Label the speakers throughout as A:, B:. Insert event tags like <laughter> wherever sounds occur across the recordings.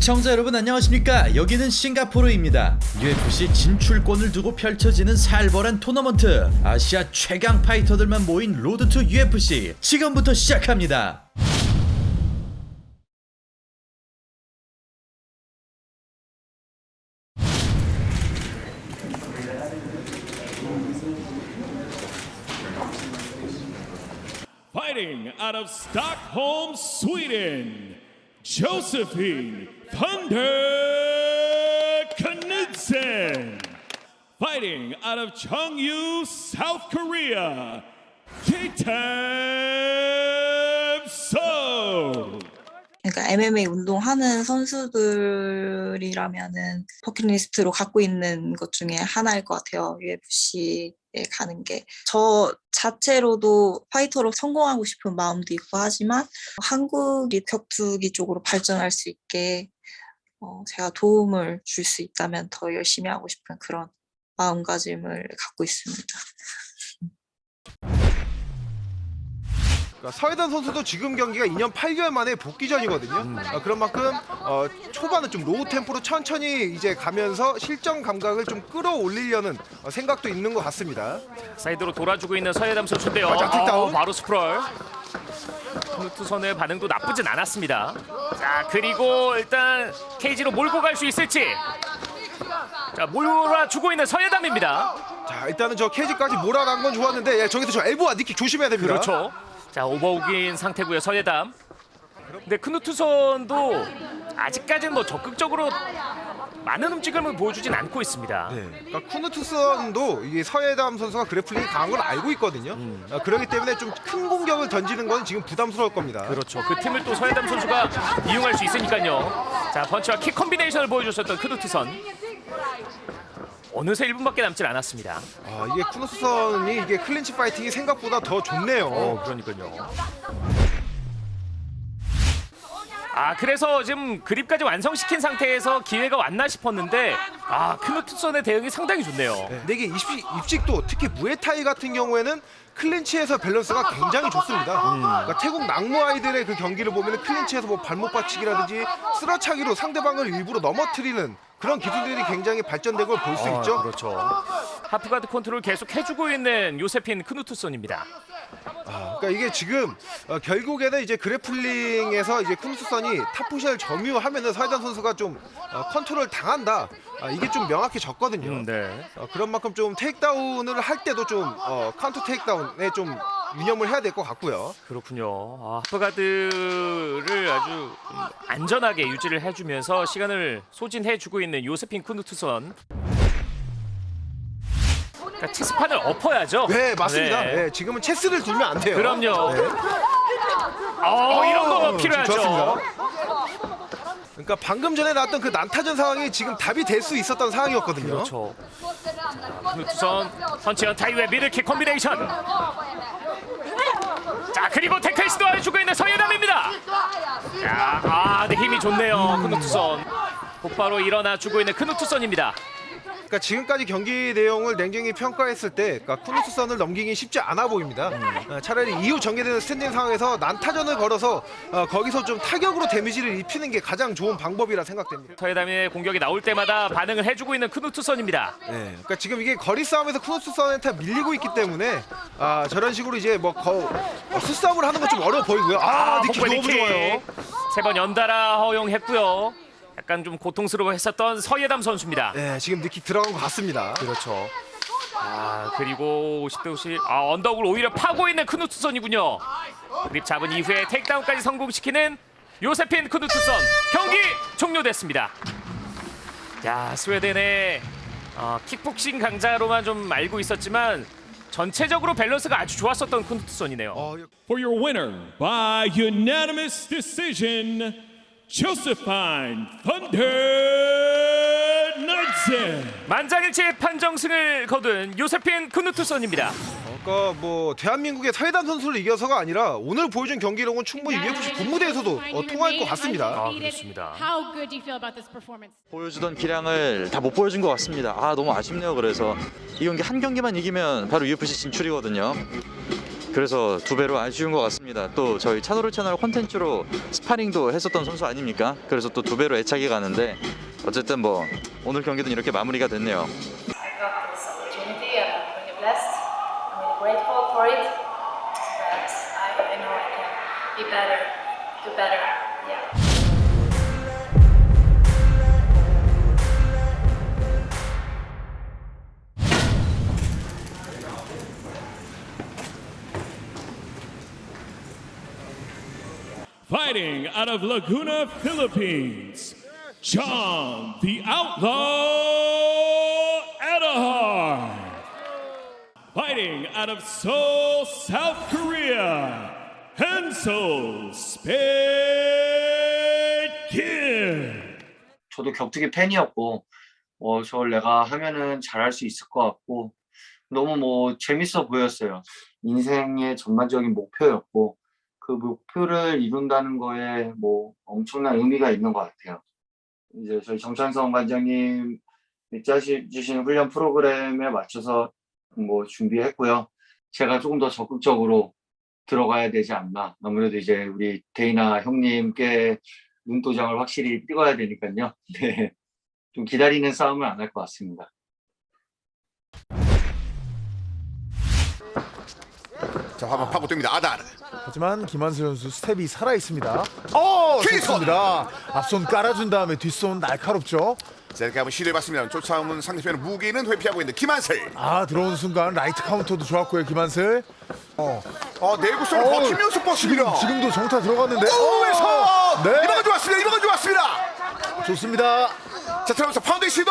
A: 시청자 여러분 안녕하십니까? 여기는 싱가포르입니다. UFC 진출권을 두고 펼쳐지는 살벌한 토너먼트. 아시아 최강 파이터들만 모인 로드 투 UFC 지금부터 시작합니다.
B: Fighting out of Stockholm, Sweden, Josephine Thunder Knudsen. Fighting out of Chungju, South Korea, Kitab So.
C: 그러니까 MMA 운동하는 선수들이라면은 버킷리스트로 갖고 있는 것 중에 하나일 것 같아요. UFC에 가는 게. 저 자체로도 파이터로 성공하고 싶은 마음도 있고 하지만 한국이 격투기 쪽으로 발전할 수 있게 어, 제가 도움을 줄 수 있다면 더 열심히 하고 싶은 그런 마음가짐을 갖고 있습니다.
D: 그러니까 서해단 선수도 지금 경기가 2년 8개월 만에 복귀전이거든요. 아, 그런 만큼 어, 초반은 좀 로우 템포로 천천히 이제 가면서 실전 감각을 좀 끌어올리려는 어, 생각도 있는 것 같습니다.
E: 사이드로 돌아주고 있는 서해담 선수인데요.
D: 자, 킥다운.
E: 어, 바로 스프롤. 투선의 반응도 나쁘진 않았습니다. 자 그리고 일단 케이지로 몰고 갈 수 있을지. 자 몰아주고 있는 서해담입니다.
D: 자, 일단은 저 케이지까지 몰아간 건 좋았는데 예, 저기서 저 엘보와 니킥 조심해야 됩니다.
E: 그렇죠. 자 오버욱인 상태고요 서해담. 근데 크누투선도 아직까지는 뭐 적극적으로 많은 움직임을 보여주진 않고 있습니다.
D: 네. 그러니까 쿠누투선도 이게 서해담 선수가 그래플링이 강한 걸 알고 있거든요. 아, 그렇기 때문에 좀 큰 공격을 던지는 건 지금 부담스러울 겁니다.
E: 그렇죠. 그 팀을 또 서해담 선수가 이용할 수 있으니까요. 자 펀치와 킥 컨비네이션을 보여줬었던 크누투선. 어느새 1분밖에 남질 않았습니다.
D: 아, 이게 쿠누투선이 이게 클린치 파이팅이 생각보다 더 좋네요.
E: 어, 그러니까요. 아 그래서 지금 그립까지 완성시킨 상태에서 기회가 왔나 싶었는데 아 크누투선의 대응이 상당히 좋네요.
D: 네, 근데 이게 입식, 입식도 특히 무에타이 같은 경우에는 클린치에서 밸런스가 굉장히 좋습니다. 그러니까 태국 낙무 아이들의 그 경기를 보면 클린치에서 뭐 발목 받치기라든지 쓰러차기로 상대방을 일부러 넘어뜨리는 그런 기술들이 굉장히 발전된 걸 볼수 있죠.
E: 그렇죠. 하프가드 컨트롤 계속 해주고 있는 요세핀 크누투선입니다.
D: 그러니까 이게 지금 어, 결국에는 이제 그래플링에서 이제 쿠누스선이 탑포션을 점유하면은 서해단 선수가 좀 어, 컨트롤 당한다. 아, 이게 좀 명확해졌거든요.
E: 음, 네.
D: 어, 그런 만큼 좀 테이크다운을 할 때도 좀 어, 카운터 테이크다운에 좀 유념을 해야 될 것 같고요.
E: 그렇군요. 아, 하프가드를 아주 좀 안전하게 유지를 해주면서 시간을 소진해주고 있는 요세핀 쿠누투선. 그러니까 체스판을 엎어야죠.
D: 네, 맞습니다.
E: 네.
D: 네, 지금은 체스를 두면 안 돼요.
E: 그럼요.
D: 네.
E: 어, 이런 거
D: 어,
E: 필요하죠.
D: 좋았습니다. 그러니까 방금 전에 나왔던 그 난타전 상황이 지금 답이 될 수 있었던 상황이었거든요.
E: 그렇죠. 쿠누투선 펀치 연타이웨 미들킥 콤비네이션. 자 그리고 태클 시도해주고 있는 서예담입니다. 자, 아, 네 힘이 좋네요. 크누투선. 곧바로 일어나 주고 있는 크누투선입니다.
D: 그러니까 지금까지 경기 내용을 냉정히 평가했을 때 그러니까 쿠누스 선을 넘기긴 쉽지 않아 보입니다.
E: 음.
D: 어, 차라리 이후 전개되는 스탠딩 상황에서 난타전을 걸어서 어, 거기서 좀 타격으로 데미지를 입히는 게 가장 좋은 방법이라 생각됩니다.
E: 서예담의 공격이 나올 때마다 반응을 해주고 있는 크누투선입니다.
D: 네, 그러니까 지금 이게 거리 싸움에서 쿠누스 선한테 밀리고 있기 때문에 아, 저런 식으로 이제 뭐 거, 어, 수싸움을 하는 건 좀 어려워 보이고요. 아, 니킥 너무 좋아요.
E: 세번 연달아 허용했고요. 약간 좀 고통스러워했었던 서예담 선수입니다.
D: 네, 지금 니킥 들어간 것 같습니다.
E: 그렇죠. 아 그리고 50대 50, 아 언덕을 오히려 파고 있는 크누트선이군요. 그립 잡은 이후에 테이크다운까지 성공시키는 요세핀 크누트선 경기 종료됐습니다. 야 스웨덴의 어, 킥복싱 강자로만 좀 알고 있었지만 전체적으로 밸런스가 아주 좋았었던 크누트선이네요.
D: 어,
B: For your winner by unanimous decision, Josephine Thunder Knudsen.
E: 만장일치 판정승을 거둔 요세핀 크누트선입니다.
D: 그러니까 뭐 대한민국의 서해단 선수를 이겨서가 아니라 오늘 보여준 경기력은 충분히 UFC 본무대에서도 어, 통할 것 같습니다.
E: 아, 그렇습니다.
F: 보여주던 기량을 다 못 보여준 것 같습니다. 아 너무 아쉽네요. 그래서 이 경기 한 경기만 이기면 바로 UFC 진출이거든요. 그래서 두 배로 아쉬운 것 같습니다. 또 저희 차도르 채널 콘텐츠로 스파링도 했었던 선수 아닙니까? 그래서 또 두 배로 애착이 가는데 어쨌든 뭐 오늘 경기는 이렇게 마무리가 됐네요.
G: I
B: Fighting out of Laguna, Philippines, John the Outlaw Adahar. Fighting out of Seoul, South Korea, Hansel Spade Kim.
H: 저도 격투기 팬이었고 어 저걸 내가 하면은 잘할 수 있을 것 같고 너무 뭐 재밌어 보였어요. 인생의 전반적인 목표였고 그 목표를 이룬다는 거에 뭐 엄청난 의미가 있는 것 같아요. 이제 저희 정찬성 관장님 주신 훈련 프로그램에 맞춰서 뭐 준비했고요. 제가 조금 더 적극적으로 들어가야 되지 않나. 아무래도 이제 우리 데이나 형님께 눈도장을 확실히 찍어야 되니까요. 네. 좀 기다리는 싸움을 안 할 것 같습니다.
I: 자 화면 파고듭니다 아다르
J: 하지만 김한슬 선수 스텝이 살아 있습니다. 어,
I: 뒷손!
J: 좋습니다. 앞손 깔아준 다음에 뒷손 날카롭죠.
I: 자 이렇게 한번 시도해 봤습니다 쫓아오는 상대편 무기는 회피하고 있는 김한슬
J: 아 들어오는 순간 라이트 카운터도 좋았고요, 김한슬. 어,
I: 어 내구성을
J: 어,
I: 버티면서
J: 지금
I: 뻗습니다
J: 지금도 정타 들어갔는데.
I: 오에서
J: 어, 네,
I: 이번 거 좋았습니다 이번 거 좋았습니다
J: 좋습니다.
I: 자 들어가면서 파운딩 시도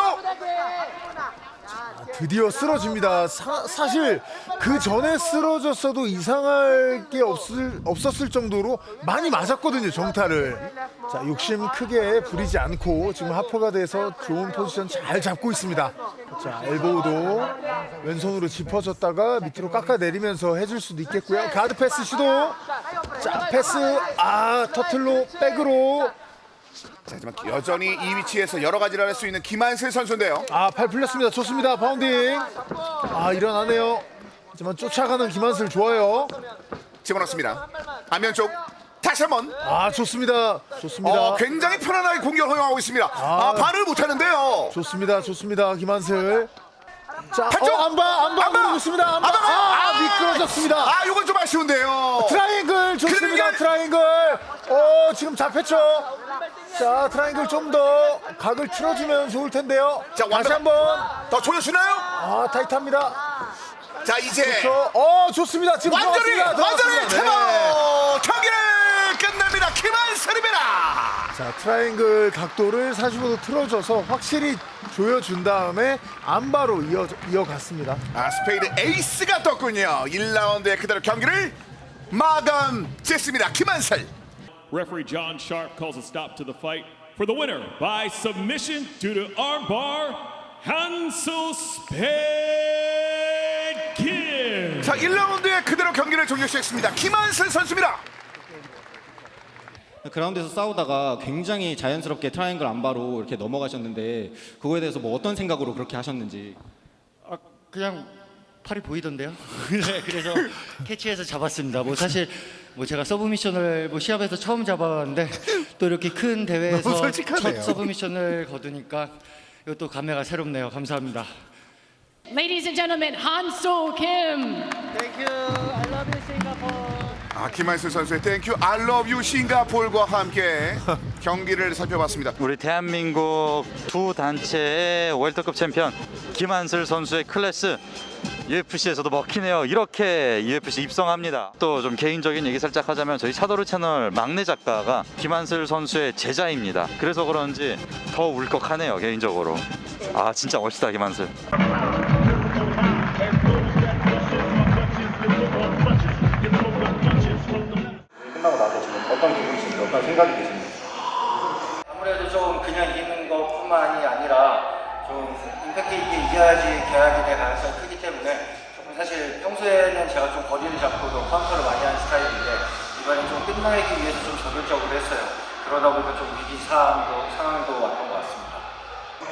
J: 드디어 쓰러집니다. 사, 사실 그 전에 쓰러졌어도 이상할 게 없을 없었을 정도로 많이 맞았거든요, 정타를. 자, 욕심 크게 부리지 않고 지금 하퍼가 돼서 좋은 포지션 잘 잡고 있습니다. 자, 엘보우도 왼손으로 짚어줬다가 밑으로 깎아내리면서 해줄 수도 있겠고요. 가드 패스 시도. 자, 패스. 아, 터틀로 백으로.
I: 자, 하지만 여전히 이 위치에서 여러 가지를 할 수 있는 김한슬 선수인데요
J: 아, 팔 풀렸습니다. 좋습니다. 파운딩. 아, 일어나네요. 하지만 쫓아가는 김한슬 좋아요.
I: 집어넣습니다 안면 쪽 다시 한번
J: 아, 좋습니다. 좋습니다.
I: 어, 굉장히 편안하게 공격을 허용하고 있습니다 아,
J: 아.
I: 발을 못 하는데요
J: 좋습니다. 좋습니다. 김한슬. 자,
I: 팔쪽!
J: 어, 안봐, 안봐,
I: 안봐!
J: 안봐, 좋습니다. 안봐,
I: 안봐!
J: 아,
I: 아!
J: 미끄러졌습니다.
I: 아 이건 좀 아쉬운데요
J: 트라이앵글 좋습니다.
I: 그러니까-
J: 트라이앵글. 어, 지금 잡혔죠. 자, 트라이앵글 좀 더 각을 틀어주면 좋을 텐데요.
I: 자,
J: 다시
I: 완벽-
J: 한번.
I: 더 조여주나요?
J: 아, 타이트합니다.
I: 자 이제
J: 저, 어, 좋습니다. 지금
I: 완전히
J: 들어갔습니다.
I: 완전히
J: 들어갔습니다.
I: 테마 경기를 끝냅니다 김한슬입니다
J: 자, 트라이앵글 각도를 45도 틀어줘서 확실히 조여준 다음에 안바로 이어, 이어갔습니다.
I: 아 스페이드 에이스가 떴군요. 1라운드에 그대로 경기를 마감 짓습니다. 김한슬.
B: Referee John Sharp calls a stop to the fight for the winner by submission due to armbar, Hansel Spade Kim.
I: 자 1라운드에 그대로 경기를 종료시켰습니다. 김한슬 선수입니다
K: 그라운드에서 싸우다가 굉장히 자연스럽게 트라이앵글 안바로 이렇게 넘어가셨는데 그거에 대해서 뭐 어떤 생각으로 그렇게 하셨는지
L: 아, 그냥 팔이 보이던데요. <laughs> 네, 그래서 캐치해서 잡았습니다. 뭐 사실 뭐 제가 서브 미션을 뭐 시합에서 처음 잡아봤는데 또 이렇게 큰 <laughs> 대회에서
I: 솔직하네요.
L: 첫 서브 미션을 거두니까 이것도 감회가 새롭네요. 감사합니다.
M: Ladies and gentlemen, Han So Kim.
I: 아 김한슬 선수의 땡큐 알러뷰 싱가폴과 함께 <laughs> 경기를 살펴봤습니다
F: 우리 대한민국 두 단체의 월드컵 챔피언 김한슬 선수의 클래스 UFC에서도 먹히네요. 이렇게 UFC 입성합니다. 또 좀 개인적인 얘기 살짝 하자면 저희 차도르 채널 막내 작가가 김한슬 선수의 제자입니다. 그래서 그런지 더 울컥하네요. 개인적으로. 아 진짜 멋있다 김한슬.
L: 아무래도 좀 그냥 이기는 것뿐만이 아니라 좀 임팩트 있게 이겨야지 계약이 될 가능성이 크기 때문에 조금 사실 평소에는 제가 좀 거리를 잡고도 카운터를 많이 하는 스타일인데 이번엔 좀 끝내기 위해서 좀 적극적으로 했어요. 그러다 보니까 좀 위기 상황도 상황도 왔던 것 같습니다.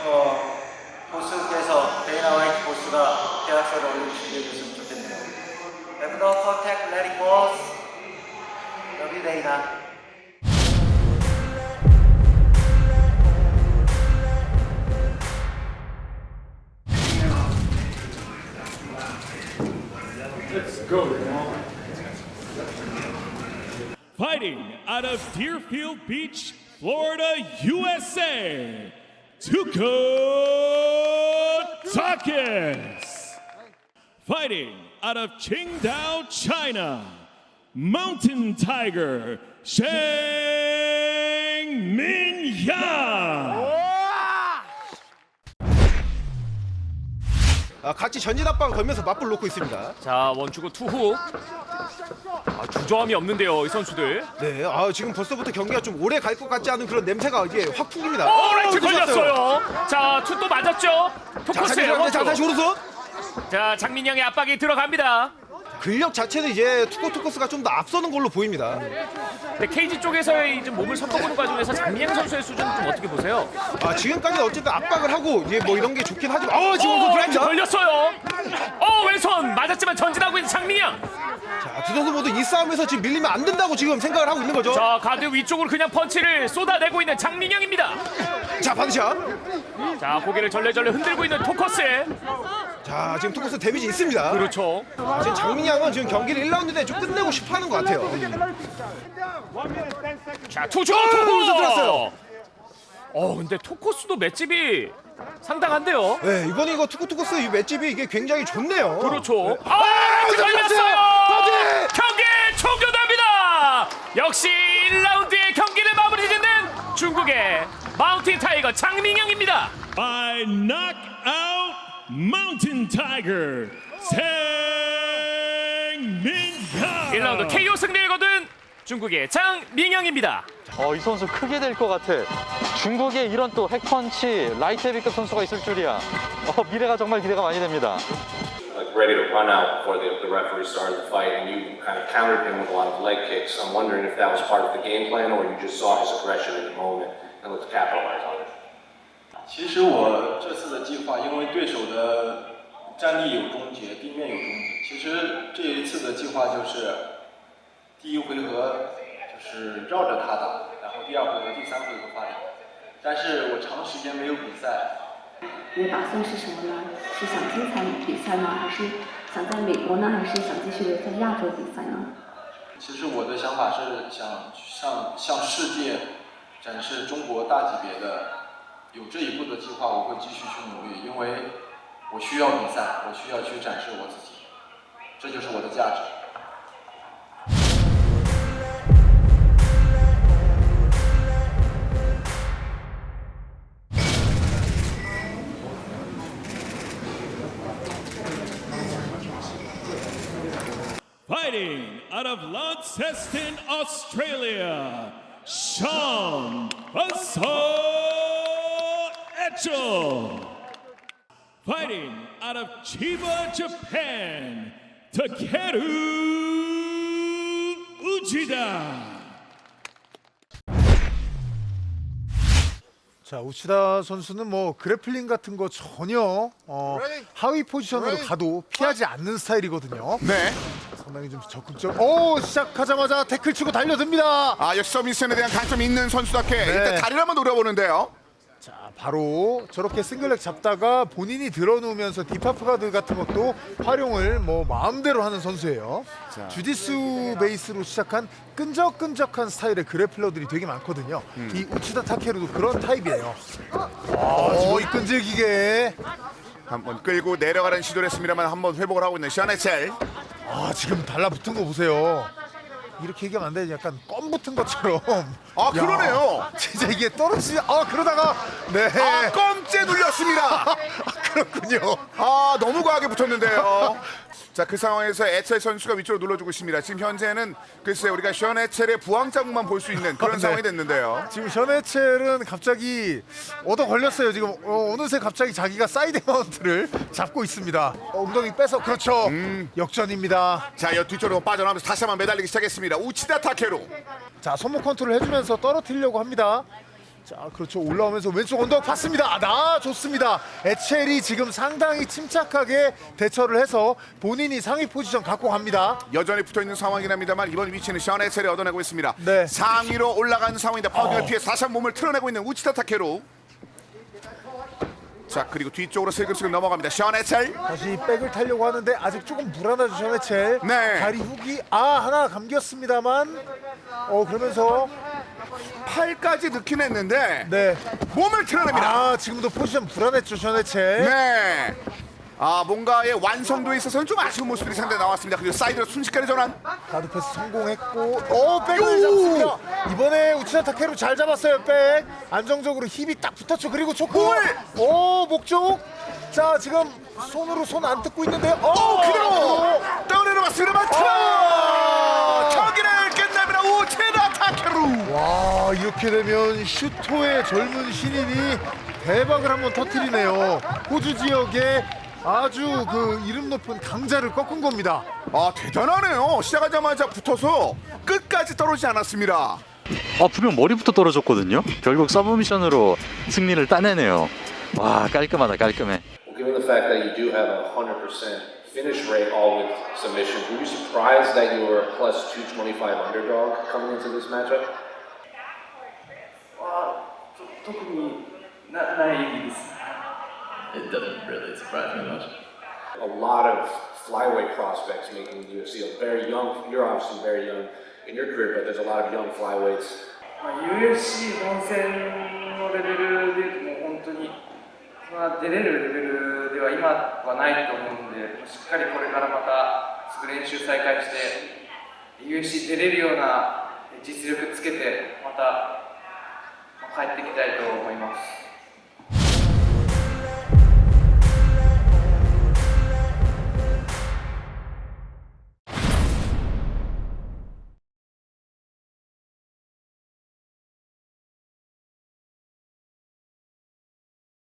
L: 어, 보스께서 데이나 화이트 보스가 계약서를 올려 준비해 줬으면 좋겠네요. Contact, let it go. 여기 레이나.
B: Fighting out of Deerfield Beach, Florida, USA, Tuko Takis. Fighting out of Qingdao, China, Mountain Tiger, Shang Min Yang.
D: 아, 같이 전진 압박을 걸면서 맞불 놓고 있습니다.
E: 자 원주고 투후. 아, 주저함이 없는데요 이 선수들.
D: 네, 아, 지금 벌써부터 경기가 좀 오래 갈 것 같지 않은 그런 냄새가 이제 확 풍깁니다.
E: 오 라이트
D: 늦었어요.
E: 걸렸어요. 자투 또 맞았죠.
D: 자, 다시,
E: 원투.
D: 자, 다시 오른손.
E: 자 장민영의 압박이 들어갑니다.
D: 근력 자체는 이제 투코투코스가 좀 더 앞서는 걸로 보입니다.
E: 근데 KG 쪽에서의 이제 몸을 섞어보는 과정에서 장민영 선수의 수준은 좀 어떻게 보세요?
D: 아, 지금까지 어쨌든 압박을 하고 이제 뭐 이런 게 좋긴 하지만, 어, 지금
E: 오,
D: 들어갑니다.
E: 걸렸어요. 어 왼손 맞았지만 전진하고 있는 장민영.
D: 자, 두 선수 모두 이 싸움에서 지금 밀리면 안 된다고 지금 생각을 하고 있는 거죠.
E: 자 가드 위쪽으로 그냥 펀치를 쏟아내고 있는 장민영입니다.
D: 자, 반샷.
E: 자 고개를 절레절레 흔들고 있는 토커스.
D: 자, 지금 투코스 데미지 있습니다.
E: 그렇죠.
D: 아, 지금 장민양은 지금 경기를 1라운드 내에 좀 끝내고 싶어 하는 것 같아요.
E: 자 투구
D: 여기서 들어왔어요.
E: 어 근데 토커스도 맷집이 상당한데요.
D: 네, 이번에 이거 투코투코스 이 맷집이 이게 굉장히 좋네요.
E: 그렇죠.
D: 네.
E: 아,
D: 여기서
E: 걸렸어요.
D: 들어왔어요.
E: 경기 종료됩니다. 역시 1라운드의 경기를 마무리 짓는 중국의 마운틴 타이거 장민영입니다.
B: by knockout Mountain Tiger Sang-min
E: 1라운드 KO 승리를 거둔 중국의 장민영입니다.
F: 어, 이 선수 크게 될 것 같아. 중국에 이런 또 핵펀치 라이트 헤비급 선수가 있을 줄이야. 어, 미래가 정말 기대가 많이 됩니다.
N: like ready to run out before the, the referee started the fight, and you kind of countered him with a lot of leg kicks. I'm wondering if that was part of the game plan, or you just saw his aggression in the moment and let's capitalize on it.
L: 其实我这次的计划，因为对手的站立有终结，地面有终结。其实这一次的计划就是第一回合就是绕着他打，然后第二回合、第三回合发力。但是我长时间没有比赛，
G: 你的打算是什么呢？是想精彩比赛呢，还是想在美国呢，还是想继续留在亚洲比赛呢？
L: 其实我的想法是想向向世界展示中国大级别的。有这一步的计划，我会继续去努力，因为我需要比赛，我需要去展示我自己，这就是我的价值。
B: Fighting out of Launceston, Australia, Sean Assault Etchell. Fighting out of Chiba, Japan, Takeru Uchida.
J: 자 우치다 선수는 뭐 그래플링 같은 거 전혀 어, 하위 포지션으로 가도 피하지 않는 스타일이거든요.
I: 네.
J: 상당히 좀 적극적. 오 시작하자마자 태클 치고 달려듭니다.
I: 아, 역시 서미션에 대한 강점이 있는 선수답게
J: 네.
I: 일단 다리를 한번 노려보는데요.
J: 자 바로 저렇게 싱글렉 잡다가 본인이 들어누우면서 디파프 가드 같은 것도 활용을 뭐 마음대로 하는 선수예요. 주짓수 베이스로 시작한 끈적끈적한 스타일의 그래플러들이 되게 많거든요. 이 우치다 타케루도 그런 타입이에요. 아, 지금 이 끈질기게.
I: 한번 끌고 내려가는 시도를 했습니다만 한번 회복을 하고 있는 샤네첼.
J: 아 지금 달라붙은 거 보세요. 이렇게 얘기하면 안 돼. 약간 껌 붙은 것처럼.
I: 아,
J: 야,
I: 그러네요. <laughs>
J: 진짜 이게 떨어지지. 아 그러다가 네.
I: 아, 껌째 눌렸습니다. <laughs>
J: 아, 그렇군요.
I: 아, 너무 과하게 붙었는데요. <laughs> 자, 그 상황에서 에첼 선수가 위쪽으로 눌러주고 있습니다. 지금 현재는 글쎄 우리가 션 에첼의 부항 자국만 볼 수 있는 그런
J: 네.
I: 상황이 됐는데요.
J: 지금 셔네첼은 갑자기 얻어 걸렸어요. 지금 어, 어느새 갑자기 자기가 사이드 마운트를 잡고 있습니다. 어, 엉덩이 빼서 그렇죠. 역전입니다.
I: 자, 여 뒤쪽으로 빠져나오면서 다시 한번 매달리기 시작했습니다. 우치다 타케루.
J: 자 손목 컨트롤 해주면서 떨어뜨리려고 합니다. 자, 그렇죠. 올라오면서 왼쪽 언덕 봤습니다. 아, 나 좋습니다. 에첼이 지금 상당히 침착하게 대처를 해서 본인이 상위 포지션 갖고 갑니다.
I: 여전히 붙어 있는 상황이긴 합니다만 이번 위치는 션 에첼이 얻어내고 있습니다.
J: 네.
I: 상위로 올라간 상황인데 파우딩을
J: 어.
I: 피해 다시 한 몸을 틀어내고 있는 우치타 타케루. 자 그리고 뒤쪽으로 슬금슬금 넘어갑니다. 션 에첼.
J: 다시 백을 타려고 하는데 아직 조금 불안하죠, 션해첼.
I: 네.
J: 다리 훅이 아 하나 감겼습니다만 어 그러면서
I: 팔까지 넣긴 했는데
J: 네.
I: 몸을 틀어냅니다.
J: 아 지금도 포지션 불안했죠, 션해첼.
I: 네. 아 뭔가의 완성도에 있어서는 좀 아쉬운 모습들이 상당히 나왔습니다. 그리고 사이드로 순식간에 전환.
J: 가드 패스 성공했고 어 백을 잡습니다. 이번에 우치나 타케로 잘 잡았어요, 백. 안정적으로 힙이 딱 붙었죠. 그리고 초코. 오 목쪽. 자 지금 손으로 손 안 뜯고 있는데요. 어
I: 그대로 떠내려왔습니다만
J: 아!
I: 경기를 끝냅니다. 우치타 타케루.
J: 와 이렇게 되면 슈토의 젊은 신인이 대박을 한번 터트리네요. 호주 지역에 아주 그 이름 높은 강자를 꺾은 겁니다.
I: 아 대단하네요. 시작하자마자 붙어서 끝까지 떨어지지 않았습니다.
F: 아 분명 머리부터 떨어졌거든요. 결국 서브미션으로 승리를 따내네요. 와 깔끔하다 깔끔해.
N: Given the fact that you do have a 100% finish rate all with submissions, were you surprised that you were a plus 225 underdog coming into this matchup?
L: 特になないです
N: It doesn't really surprise me much. A lot of flyweight prospects making the UFC. A very young, you're obviously very young in your career, but there's a lot of young flyweights
L: まあ UFC 本戦のレベルで言うともう本当にそんな出れるレベルでは今はないと思うんでしっかりこれからまたすぐ練習再開して UFC 出れるような実力つけてまたまあ帰ってきたいと思います。